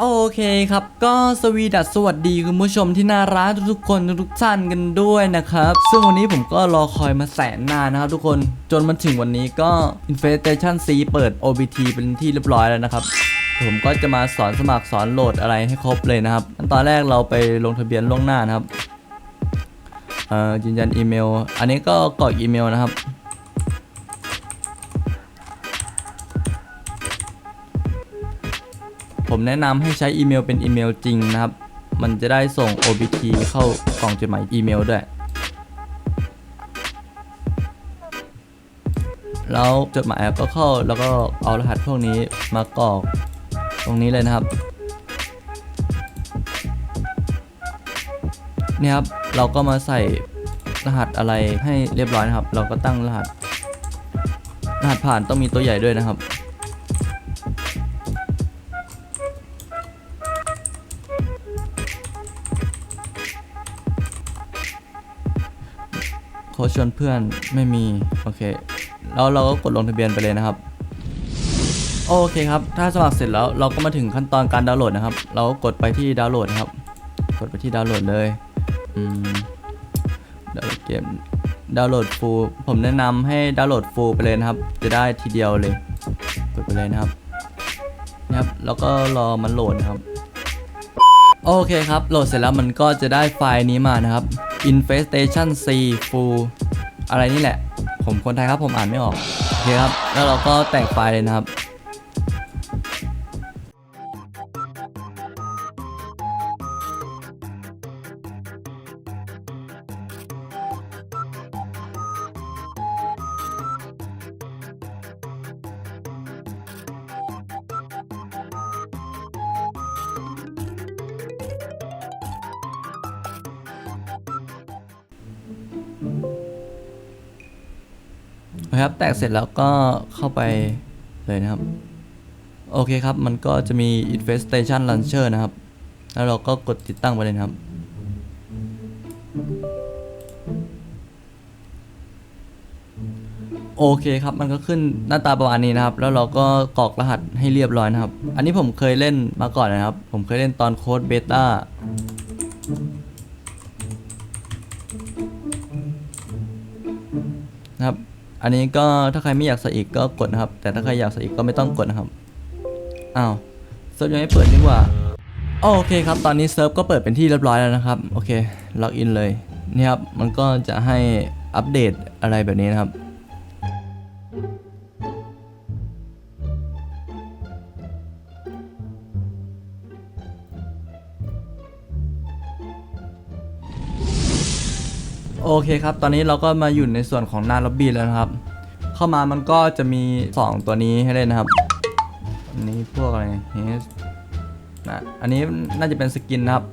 โอเคครับก็สวีดัสสวัสดีคุณผู้ชมที่น่ารักทุกๆคนทุกท่านกันด้วยนะครับ ซึ่งวันนี้ผมก็รอคอยมาแสนนานนะครับทุกคนจนมาถึงวันนี้ก็ Infestation C เปิด OBT เป็นที่เรียบร้อยแล้วนะครับ ผมก็จะมาสอนสมัครสอนโหลดอะไรให้ครบเลยนะครับขั้นตอนแรกเราไปลงทะเบียนล่วงหน้านะครับเอ่อยืนยันอีเมล อันนี้ก็กรอกอีเมลนะครับ ผมแนะนำให้ใช้อีเมลเป็นอีเมลจริงนะครับ มันจะได้ส่ง OBT เข้ากล่องจดหมายอีเมลด้วย แล้วจดหมายก็เข้าแล้วก็เอารหัสพวกนี้มากรอกตรงนี้เลยนะครับเนี่ยครับเราก็มาใส่รหัสอะไรให้เรียบร้อยนะครับ เราก็ตั้งรหัส รหัสผ่านต้องมีตัวใหญ่ด้วยนะครับ ค้ชชวนเพื่อนไม่มี โอเค แล้วเราก็กดลงทะเบียนไปเลยนะครับ โอเคครับ ถ้าสมัครเสร็จแล้วเราก็มาถึงขั้นตอนการดาวน์โหลดนะครับ เราก็กดไปที่ดาวน์โหลดครับ กดไปที่ดาวน์โหลดเลยอืมดาวน์โหลดเกมดาวน์โหลดฟูลผมแนะนำให้ดาวน์โหลดฟูลไปเลยนะครับ จะได้ทีเดียวเลย กดไปเลยนะครับนะครับแล้วก็รอมันโหลดนะครับ โอเคครับ โหลดเสร็จแล้วมันก็จะได้ไฟล์นี้มานะครับ infestation c full อะไรนี่แหละ ผมคนไทยครับผมอ่านไม่ออก โอเคครับ แล้วเราก็แต่งไฟล์เลยนะครับ นะครับ แตกเสร็จแล้วก็เข้าไปเลยนะครับ โอเคครับ มันก็จะมี infestation launcher นะครับ แล้วเราก็กดติดตั้งไปเลยนะครับ โอเคครับ มันก็ขึ้นหน้าตาประมาณนี้นะครับ แล้วเราก็กรอกรหัสให้เรียบร้อยนะครับ อันนี้ผมเคยเล่นมาก่อนนะครับ ผมเคยเล่นตอนโค้ดเบต้านะครับ อันนี้ก็ถ้าใครไม่อยากใส่อีกก็กดนะครับ แต่ถ้าใครอยากใส่อีกก็ไม่ต้องกดนะครับอ้าวเซิร์ฟยังไม่เปิดดีกว่าโอเคครับ ตอนนี้เซิร์ฟก็เปิดเป็นที่เรียบร้อยแล้วนะครับ โอเค ล็อกอินเลย นี่ครับ มันก็จะให้อัปเดตอะไรแบบนี้นะครับ โอเคครับ ตอนนี้เราก็มาอยู่ในส่วนของหน้าล็อบบี้แล้วนะครับ เข้ามามันก็จะมี 2 ตัวนี้ให้เล่นนะครับอันนี้พวกอะไรเฮสนะอันนี้น่าจะเป็นสกินนะครับ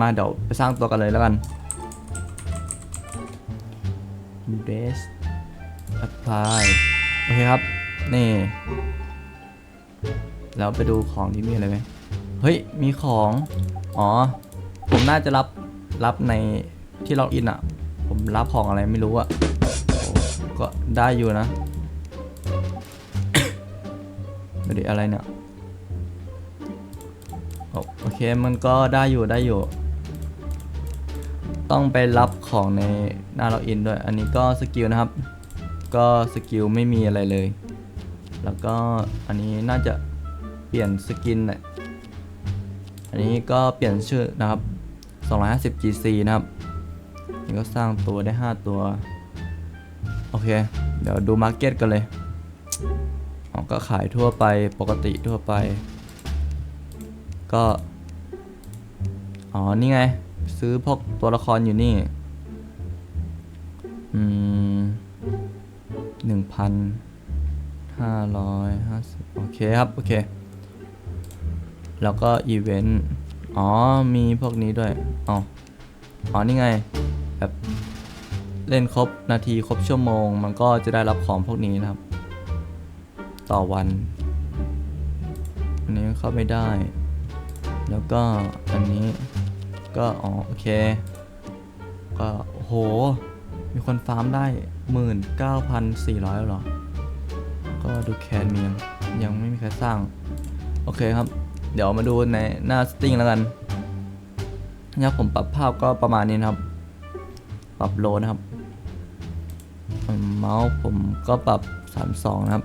มาเดี๋ยวไปสร้างตัวกันเลยแล้วกัน base apply โอเคครับ นี่ แล้วไปดูของที่มีอะไรไหมเฮ้ย มีของ อ๋อ ผมน่าจะรับ รับในที่ล็อกอินอะ ผมรับของอะไรไม่รู้อะก็ได้อยู่นะไม่ได้อะไรเนี่ยโอโอเคมันก็ได้อยู่ได้อยู่ ต้องไปรับของในหน้าล็อกอินด้วย อันนี้ก็สกิลนะครับ ก็สกิลไม่มีอะไรเลย แล้วก็อันนี้น่าจะเปลี่ยนสกินแหละอันนี้ก็เปลี่ยนชื่อนะครับ 250 GC นะครับ นี่ก็สร้างตัวได้ 5 ตัว โอเค เดี๋ยวดูมาร์เก็ตกันเลยอ๋อก็ขายทั่วไปปกติทั่วไป ก็ อ๋อ นี่ไง ซื้อพวกตัวละครอยู่นี่ อืมหนึ่งพันห้าร้อยห้าสิบโอเคครับ โอเค แล้วก็อีเวนต์ อ๋อ มีพวกนี้ด้วย อ๋อ อ๋อ นี่ไง แบบเล่นครบนาทีครบชั่วโมง มันก็จะได้รับของพวกนี้นะครับ ต่อวัน อันนี้เข้าไม่ได้ แล้วก็อันนี้ก็อ๋อโอเค ก็โห มีคนฟาร์มได้ 19,400แล้วเหรอ ก็ดูแคนมียังยังไม่มีใครสร้าง โอเคครับ เดี๋ยวมาดูในหน้าสตริงแล้วกันนะครับผมปรับภาพก็ประมาณนี้นะครับ ปรับโลนะครับอืมเมาส์ผมก็ปรับ 32 นะครับ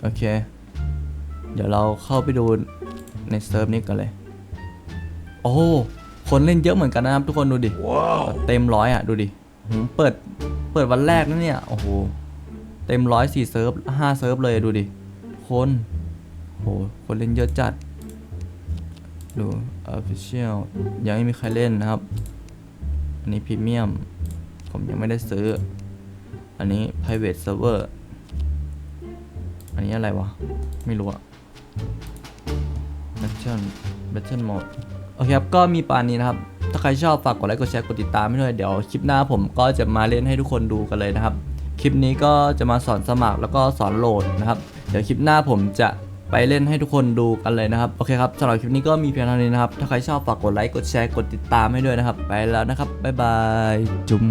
โอเค เดี๋ยวเราเข้าไปดูในเซิร์ฟนี้กันเลย โอ้ คนเล่นเยอะเหมือนกันนะครับ ทุกคนดูดิเต็มร้อยอะ ดูดิผมเปิด เปิดวันแรกนะเนี่ย โอ้โห เต็มร้อยสี่เซิร์ฟห้าเซิร์ฟเลยดูดิ คนโห คนเล่นเยอะจัด ดู official ยังไม่มีใครเล่นนะครับ อันนี้พรีเมียมผมยังไม่ได้ซื้อ อันนี้ private server อันนี้อะไรวะ ไม่รู้อะ battle battle mode โอเคครับ ก็มีปานนี้นะครับ ถ้าใครชอบฝากกดไลค์ กดแชร์ กดติดตามให้ด้วย เดี๋ยวคลิปหน้าผมก็จะมาเล่นให้ทุกคนดูกันเลยนะครับ คลิปนี้ก็จะมาสอนสมัครแล้วก็สอนโหลดนะครับ เดี๋ยวคลิปหน้าผมจะ ไปเล่นให้ทุกคนดูกันเลยนะครับ โอเคครับสำหรับคลิปนี้ก็มีเพียงเท่านี้นะครับ ถ้าใครชอบฝากกดไลค์ กดแชร์ กดติดตามให้ด้วยนะครับ ไปแล้วนะครับ บ๊ายบาย จุ๊ม